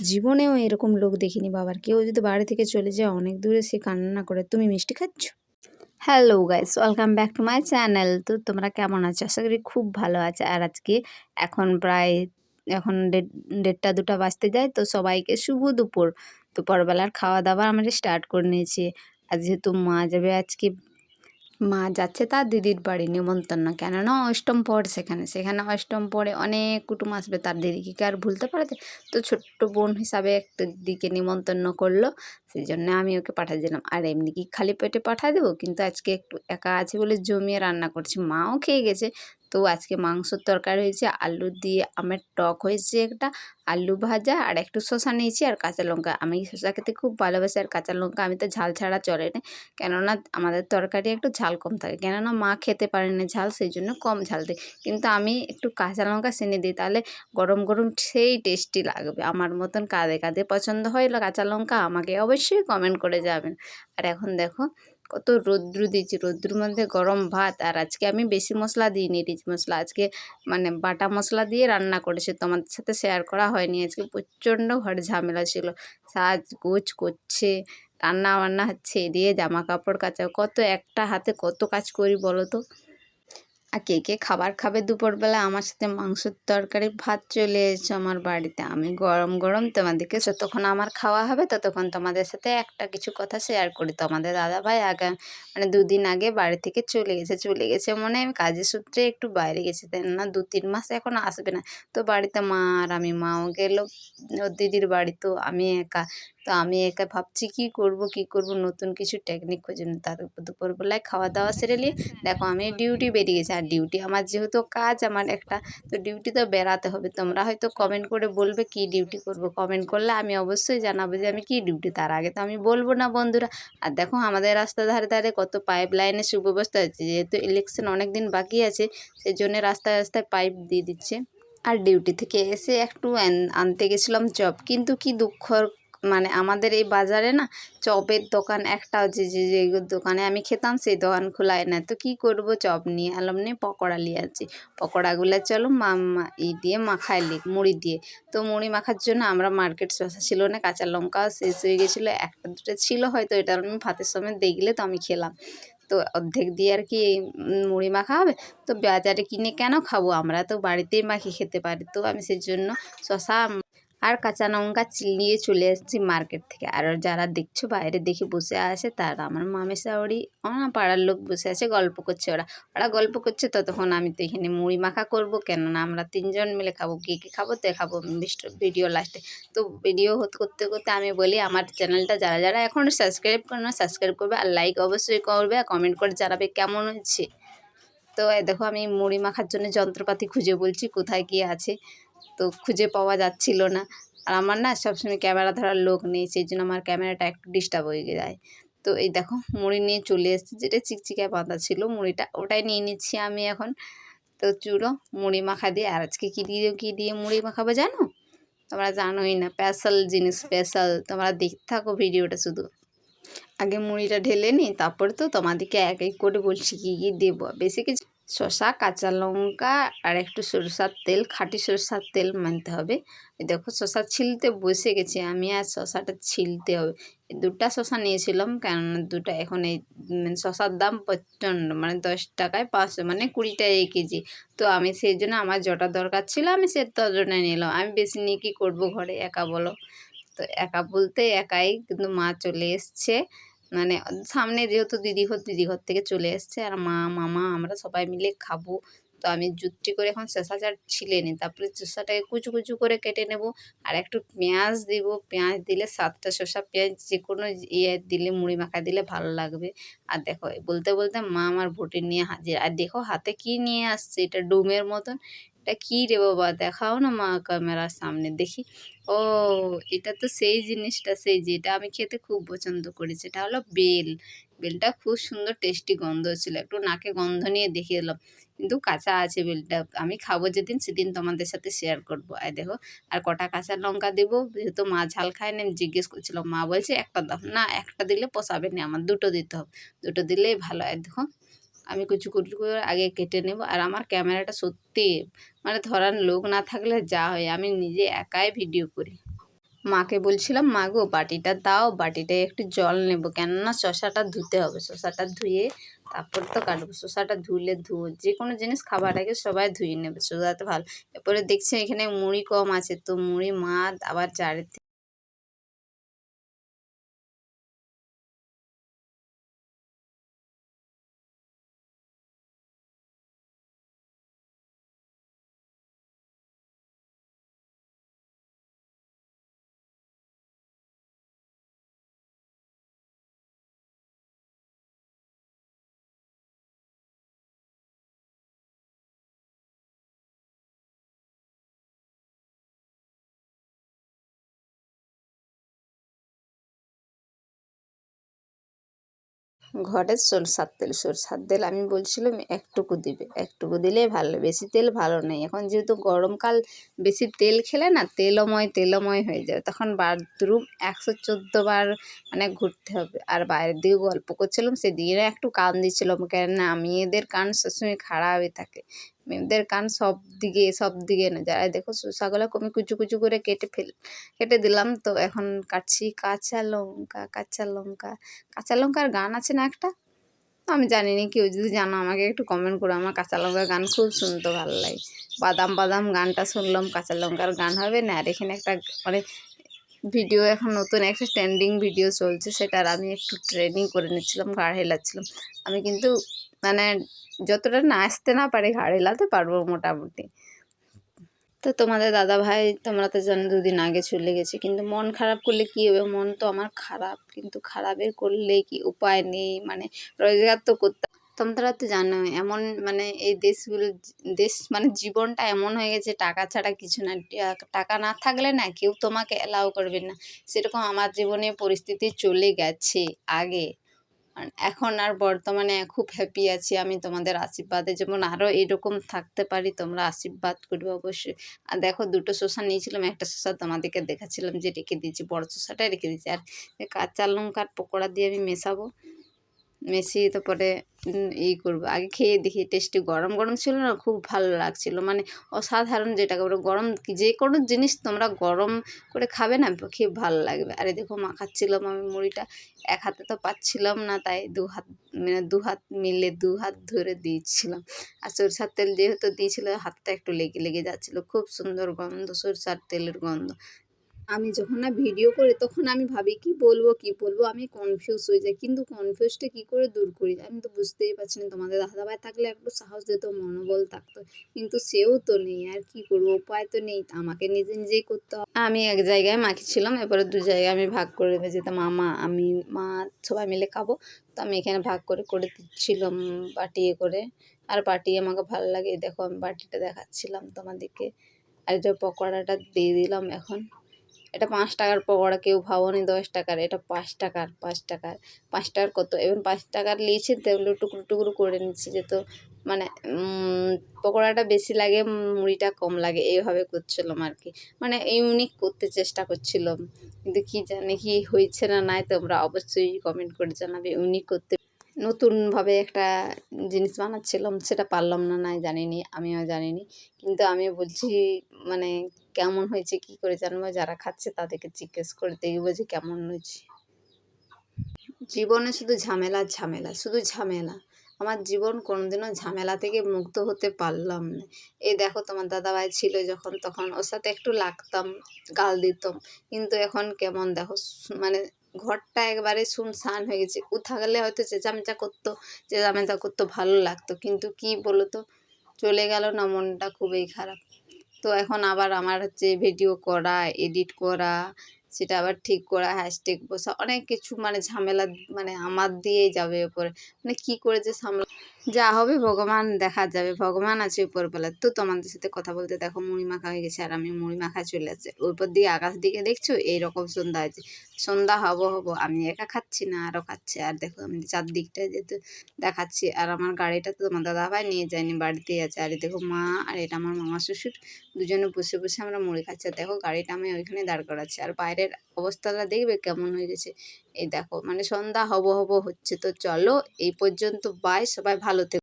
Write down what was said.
জীবনেও এরকম লোক দেখিনি বাবার। কেউ যদি বাড়ি থেকে চলে যায়, অনেক দূরে সে কান্না করে। তুমি মিষ্টি খাচ্ছ? Hello guys welcome back to my channel তো তোমরা কেমন আছো? আশা করি খুব ভালো আছে। আর আজকে এখন প্রায়, এখন দেড়, দেড়টা দুটা বাজতে যায়। তো সবাইকে শুভ দুপুর। দুপুরবেলার খাওয়া দাওয়া আমরা স্টার্ট করে নিয়েছি। আর যেহেতু মা যাবে আজকে মা যাচ্ছে তার দিদির বাড়ি, নিমন্ত্রণ। কেননা অষ্টম পড়ে সেখানে। সেখানে অষ্টম পড়ে অনেক কুটুম আসবে। তার দিদিকে কি আর ভুলতে পারে? তো ছোট্ট বোন হিসাবে একটা দিকে নিমন্ত্রণ করল। সেই জন্য আমি ওকে পাঠিয়ে দিলাম। আর এমনি কি খালি পেটে পাঠিয়ে দেবো? কিন্তু আজকে একটু একা আছে বলে জমিয়ে রান্না করছি। মাও খেয়ে গেছে। তো আজকে মাংসর তরকারি হয়েছে, আলু দিয়ে আমের টক হয়েছে একটা, আলু ভাজা আর একটু শশা নিয়েছি আর কাঁচা লঙ্কা। আমি শসা খেতে খুব ভালোবাসি আর কাঁচা লঙ্কা আমি তো ঝাল ছাড়া চলে না। কেননা আমাদের তরকারি একটু ঝাল কম থাকে, কেননা মা খেতে পারে না ঝাল, সেই জন্য কম ঝাল দিই কিন্তু আমি একটু কাঁচা লঙ্কা সেনে দিই, তাহলে গরম গরম সেই টেস্টি লাগবে। আমার মতন কাঁদে কাঁদে পছন্দ হয় কাঁচা লঙ্কা, আমাকে অবশ্যই কমেন্ট করে যাবেন আর এখন দেখো কত রৌদ্র দিয়েছি। রৌদ্রুর মধ্যে গরম ভাত আর আজকে আমি বেশি মশলা দিইনি, রিচ মশলা। আজকে মানে বাটা মশলা দিয়ে রান্না করেছি, তোমাদের সাথে শেয়ার করা হয়নি। আজকে প্রচণ্ড ঘরে ঝামেলা ছিল। সাজ গোছ করছে রান্না বান্না হচ্ছে দিয়ে জামা কাপড় কাচা কত একটা হাতে কত কাজ করি বলো তো? আর কে কে খাবার খাবে দুপুরবেলা? আমার সাথে মাংসর তরকারি, ভাত চলে এসেছে আমার বাড়িতে। আমি গরম গরম তোমাদেরকে যতক্ষণ আমার খাওয়া হবে ততক্ষণ তোমাদের সাথে একটা কিছু কথা শেয়ার করি। তোমাদের দাদা ভাই আগে মানে দুদিন আগে বাড়ি থেকে চলে গেছে চলে গেছে মনে আমি কাজের সূত্রে একটু বাইরে গেছে। তাই না দু তিন মাস এখন আসবে না। তো বাড়িতে মা আর আমি, মাও গেল। দিদির বাড়ি তো আমি একা। তো আমি একা ভাবছি কী করব কী করব নতুন কিছু টেকনিক খুঁজে তার দুপুরবেলায় খাওয়া দাওয়া সেরে নিয়ে দেখো আমি ডিউটি বেরিয়ে গেছি। আর ডিউটি আমার যেহেতু কাজ আমার একটা তো ডিউটি তো বেড়াতে হবে। তোমরা হয়তো কমেন্ট করে বলবে কি ডিউটি করব। কমেন্ট করলে আমি অবশ্যই জানাব যে আমি কি ডিউটি তার আগে তো আমি বলব না বন্ধুরা। আর দেখো আমাদের রাস্তা ধারে ধারে কত পাইপ লাইনের সুব্যবস্থা আছে যেহেতু ইলেকশন অনেক দিন বাকি আছে সেই জন্য রাস্তায় রাস্তায় পাইপ দিয়ে দিচ্ছে। আর ডিউটি থেকে এসে একটু আনতে গেছিলাম জব কিন্তু কি দুঃখর মানে আমাদের এই বাজারে না চপের দোকান একটা যে যে যে দোকানে আমি খেতাম সেই দোকান খোলায় না। তো কী করব? চপ নিয়ে আলাম নিয়ে পকোড়া নিয়ে আছি পকোড়াগুলো চলো মা ই দিয়ে মাখাই লিক, মুড়ি দিয়ে। তো মুড়ি মাখার জন্য আমরা মার্কেট শসা ছিল না, কাঁচা লঙ্কা শেষ হয়ে গেছিল। একটা দুটো ছিল হয়তো, এটা আমি ভাতের সময় দেখলে তো আমি খেলাম। তো অর্ধেক দিয়ে আর কি মুড়ি মাখা হবে। তো বাজারে কিনে কেন খাব? আমরা তো বাড়িতেই মাখি খেতে পারি। তো আমি সেই জন্য শশা আর কাঁচা লঙ্কা চিলিয়ে চলে এসেছি মার্কেট থেকে। আর যারা দেখছ বাইরে দেখে বসে আছে, তারা আমার মামের শাওড়ি আমার পাড়ার লোক বসে আছে, গল্প করছে ওরা। ওরা গল্প করছে, ততক্ষণ আমি তো এখানে মুড়ি মাখা করব, কেননা আমরা তিনজন মিলে খাব, কে কে খাব দেখাবো ভিডিও লাস্টে তো ভিডিও করতে করতে আমি বলি, আমার চ্যানেলটা যারা যারা এখনও সাবস্ক্রাইব করে না সাবস্ক্রাইব করবে, আর লাইক অবশ্যই করবে, আর কমেন্ট করে জানাবে কেমন হচ্ছে। তো দেখো, আমি মুড়ি মাখার জন্য যন্ত্রপাতি খুঁজে বলছি, কোথায় কী আছে। তো খুঁজে পাওয়া যাচ্ছিল না। আর আমার না সবসময় ক্যামেরা ধরার লোক নেই, সেই জন্য আমার ক্যামেরাটা একটু ডিস্টার্ব হয়ে যায়। তো এই দেখো, মুড়ি নিয়ে চলে এসেছি, যেটা চিকচিকা পাতা ছিল মুড়িটা, ওটাই নিয়ে নিচ্ছি আমি এখন। তো চুড়ো মুড়ি মাখা দিয়ে, আর আজকে কী দিয়ে কী দিয়ে মুড়ি মাখাবো জানো? তোমরা জানোই না স্পেশাল জিনিস স্পেশাল তোমরা দেখতে থাকো ভিডিওটা শুধু। আগে মুড়িটা ঢেলে নিই, তারপরে তো তোমাদেরকে এক এক করে বলছি কী কী দেবো। বেশি কিছু শসা, কাঁচা লঙ্কা আর একটু সরষার তেল, খাঁটি সরষার তেল মানতে হবে। দেখো শসা ছিলতে বসে গেছে আমি আর শশাটা ছিলতে হবে। দুটা শসা নিয়েছিলাম কেননা দুটা এখন এই মানে শসার দাম প্রচণ্ড মানে দশ টাকায় পাঁচশো মানে কুড়ি টাকা কেজি। তো আমি সেই জন্য আমার যটা দরকার ছিল আমি সে ততটাই নিলাম। আমি বেশি নিয়ে কী করব ঘরে, একা বলো? তো একা বলতে একাই কিন্তু মা চলে এসছে। মানে সামনে যেহেতু দিদিঘর দিদিঘর থেকে চলে এসছে আর মা, মামা আমরা সবাই মিলে খাব। তো আমি জুতটি করে এখন শসা ছিলে নিই তারপরে শসাটাকে কুচু কুচু করে কেটে নেব। আর একটু পেঁয়াজ দিব, পেঁয়াজ দিলে সাতটা শসা, পেঁয়াজ যে কোনো ইয়ে দিলে, মুড়ি মাখা দিলে ভালো লাগবে। আর দেখো, বলতে বলতে মা আমার ভোটে নিয়ে হাজির। আর দেখো হাতে কি নিয়ে আসছে, এটা ডুমের মতন। এটা কী রে বাবা? দেখাও না মা ক্যামেরার সামনে, দেখি। ও, এটা তো সেই জিনিসটা, সেই যেটা আমি খেতে খুব পছন্দ করেছি। এটা হলো বেল। বেলটা খুব সুন্দর টেস্টি গন্ধ ছিল। একটু নাকে গন্ধ নিয়ে দেখিয়ে এলাম কিন্তু কাঁচা আছে বেলটা। আমি খাব যেদিন, সেদিন তোমাদের সাথে শেয়ার করব। আর দেখো, আর কটা কাঁচা লঙ্কা দেবো। যেহেতু মা ঝাল খায় না, আমি জিজ্ঞেস করছিলাম, মা বলছে একটা দাও। না, একটা দিলে পোষাবে না, আমার দুটো দিতে হবে। দুটো দিলেই ভালো আর দেখো। আমি কুচু কুচু করে আগে কেটে নেব। আর আমার ক্যামেরাটা সত্যি মানে ধরার লোক না থাকলে যা হয়, আমি নিজে একাই ভিডিও করি। মাকে বলছিলাম, মা গো, বাটিটা দাও, বাটিটায় একটু জল নেব। কেননা শশাটা ধুতে হবে। শশাটা ধুয়ে তারপর তো কাটবো। শশাটা ধুলে ধুয়ো যে কোনো জিনিস খাবার আগে সবাই ধুয়ে নেবে। সোজাতে ভালো। এরপরে দেখছি এখানে মুড়ি কম আছে। তো মুড়ি মা আবার চারে ঘরের সরষার তেল সরষার তেল আমি বলছিলাম একটুকু দিবে। একটুকু দিলে ভালো, বেশি তেল ভালো নেই। এখন যেহেতু গরমকাল বেশি তেল খেলে না তেলময় তেলময় হয়ে যাবে তখন বাথরুম একশো চোদ্দ বার মানে ঘুরতে হবে। আর বাইরের দিকে গল্প করছিলাম সেদিকে একটু কান দিচ্ছিলাম কেননা মেয়েদের কান সবসময় খারাপই থাকে। মেয়েদের কান সব দিকে সব দিকে না যায়। দেখো শসাগুলো কমে কুচু কুচু করে কেটে ফেল কেটে দিলাম। তো এখন কাটছি কাঁচা লঙ্কা কাঁচা লঙ্কা। কাঁচা লঙ্কার গান আছে না একটা? আমি জানি না কেউ যদি জানো আমাকে একটু কমেন্ট করো। আমার কাঁচা লঙ্কার গান খুব শুনতে ভালো লাগে। বাদাম বাদাম গানটা শুনলাম, কাঁচা লঙ্কার গান হবে না? আর এখানে একটা মানে ভিডিও এখন নতুন একটা ট্রেন্ডিং ভিডিও চলছে। সেটার আমি একটু ট্রেনিং করে নিচ্ছিলাম, ঘাড় হেলাচ্ছিলাম। আমি কিন্তু মানে যতটা নাচতে না পারি ঘাড় হেলাতে পারব মোটামুটি। তো তোমাদের দাদা ভাই তোমরা তো জানো দুদিন আগে চলে গেছে, কিন্তু মন খারাপ করলে কী হবে? মন তো আমার খারাপ, কিন্তু খারাপের করলে কি উপায় নেই? মানে রোজগার তো করতে তোমরা তো জানো, এমন মানে এই দেশগুলো, দেশ মানে জীবনটা এমন হয়ে গেছে, টাকা ছাড়া কিছু না। টাকা না থাকলে না কেউ তোমাকে অ্যালাউ করবে না। সেরকম আমার জীবনে পরিস্থিতি চলে গেছে আগে। এখন আর বর্তমানে খুব হ্যাপি আছি আমি তোমাদের আশীর্বাদে। যেমন আরও এরকম থাকতে পারি, তোমরা আশীর্বাদ করবে অবশ্যই। আর দেখো দুটো শসা নিয়েছিলাম, একটা শসা তোমাদেরকে দেখাচ্ছিলাম যে রেখে দিয়েছি, বড় শসাটাই রেখে দিয়েছি। আর কাঁচা লঙ্কার পকোড়া দিয়ে আমি মেশাবো। মিশিয়ে তারপরে ই করব। আগে খেয়ে দেখি টেস্টি গরম গরম ছিল না, খুব ভালো লাগছিল। মানে অসাধারণ যেটাকে বলে, গরম যে কোনো জিনিস তোমরা গরম করে খাবে না, খেয়ে ভালো লাগবে। আরে দেখো মাখাচ্ছিলাম আমি মুড়িটা, এক হাতে তো পাচ্ছিলাম না, তাই দু হাত মানে দু হাত মিলে দু হাত ধরে দিয়েছিলাম। আর সরষার তেল যেহেতু দিয়েছিল, হাতটা একটু লেগে লেগে যাচ্ছিল। খুব সুন্দর গন্ধ, সরষার তেলের গন্ধ। আমি যখন না ভিডিও করি তখন আমি ভাবি, কি বলব কি বলব? আমি কনফিউজ হয়ে যাই। কিন্তু কনফিউজটা কি করে দূর করি? আমি তো বুঝতেই পারছি না, তোমাদের দাদা দাদাভাই থাকলে একটু সাহস দিত, মনোবল থাকতো। কিন্তু সেও তো নেই, আর কি করব? উপায় তো নেই। আমাকে নিজে নিজেই করতে হবে। আমি এক জায়গায় মাখিছিলাম এরপরে দু জায়গায় আমি ভাগ করে যেতাম মামা, আমি, মা সবাই মিলে খাব। তো আমি এখানে ভাগ করে করে দিচ্ছিলাম বাটিয়ে করে। আর বাটিয়ে আমাকে ভালো লাগে। দেখো, আমি বাটিটা দেখাচ্ছিলাম তোমাদেরকে। আর যে পকোড়াটা দিয়ে দিলাম এখন। এটা পাঁচ টাকার পকোড়া, কেউ ভাবনি দশ টাকার, এটা পাঁচ টাকার পাঁচ টাকার পাঁচ টাকার কত? এবং পাঁচ টাকার নিয়েছি তেগুলো টুকরো টুকরো করে নিচ্ছি যে তো মানে পকোড়াটা বেশি লাগে, মুড়িটা কম লাগে, এইভাবে করছিলাম আর কি। মানে ইউনিক করতে চেষ্টা করছিলাম। কিন্তু কী জানি, কি হয়েছে না নাই তোমরা অবশ্যই কমেন্ট করে জানাবে ইউনিক করতে। নতুনভাবে একটা জিনিস বানাচ্ছিলাম, সেটা পারলাম না, নাই জানিনি, আমিও জানিনি। কিন্তু আমি বলছি মানে কেমন হয়েছে, কি করে জানব? যারা খাচ্ছে তাদেরকে জিজ্ঞেস করে দেখব যে কেমন হয়েছে। জীবনে শুধু ঝামেলা ঝামেলা, শুধু ঝামেলা। আমার জীবন কোনোদিনও ঝামেলা থেকে মুক্ত হতে পারলাম না। এই দেখো তোমার দাদাভাই ছিল যখন, তখন ওর সাথে একটু লাগতাম, গাল দিতাম। কিন্তু এখন কেমন দেখো মানে ঘরটা একবারে শুনশান হয়ে গেছে। কোথা থাকলে হয়তো চেঁচামেচা করতো চেঁচামেচা করতো, ভালো লাগতো। কিন্তু কি বলো তো চলে গেল না, মনটা খুবই খারাপ। তো এখন আবার আমার হচ্ছে ভিডিও করা এডিট করা, সেটা আবার ঠিক করা হ্যাশট্যাগ বসা, অনেক কিছু মানে ঝামেলা মানে আমার দিয়েই যাবে ওপরে। মানে কি করে যে সামলা যা হবে ভগবান, দেখা যাবে। ভগবান আছে উপরবেলা তো তোমাদের সাথে কথা বলতে দেখো, মুড়ি মাখা হয়ে গেছে আর আমি মুড়ি মাখা চলে আসছে। উপর দিকে আকাশ দিকে দেখছ? এইরকম সন্ধ্যা আছে সন্ধ্যা হব হব, আমি একা খাচ্ছি না আরও খাচ্ছি। আর দেখো, আমি চারদিকটায় যেহেতু দেখাচ্ছি, আর আমার গাড়িটা তো তোমার দাদাভাই নিয়ে যায়নি, বাড়িতেই আছে। আর দেখো মা, আর এটা আমার মামা শ্বশুর দুজনে বসে বসে আমরা মুড়ি খাচ্ছি। দেখো, গাড়িটা আমি ওইখানে দাঁড় করাচ্ছি। আর বাইরের অবস্থাটা দেখবে কেমন হয়ে গেছে। এই দেখো মানে সন্ধ্যা হব হব হচ্ছে, তো চলো এই পর্যন্ত বাই সবাই ভালো থেকো।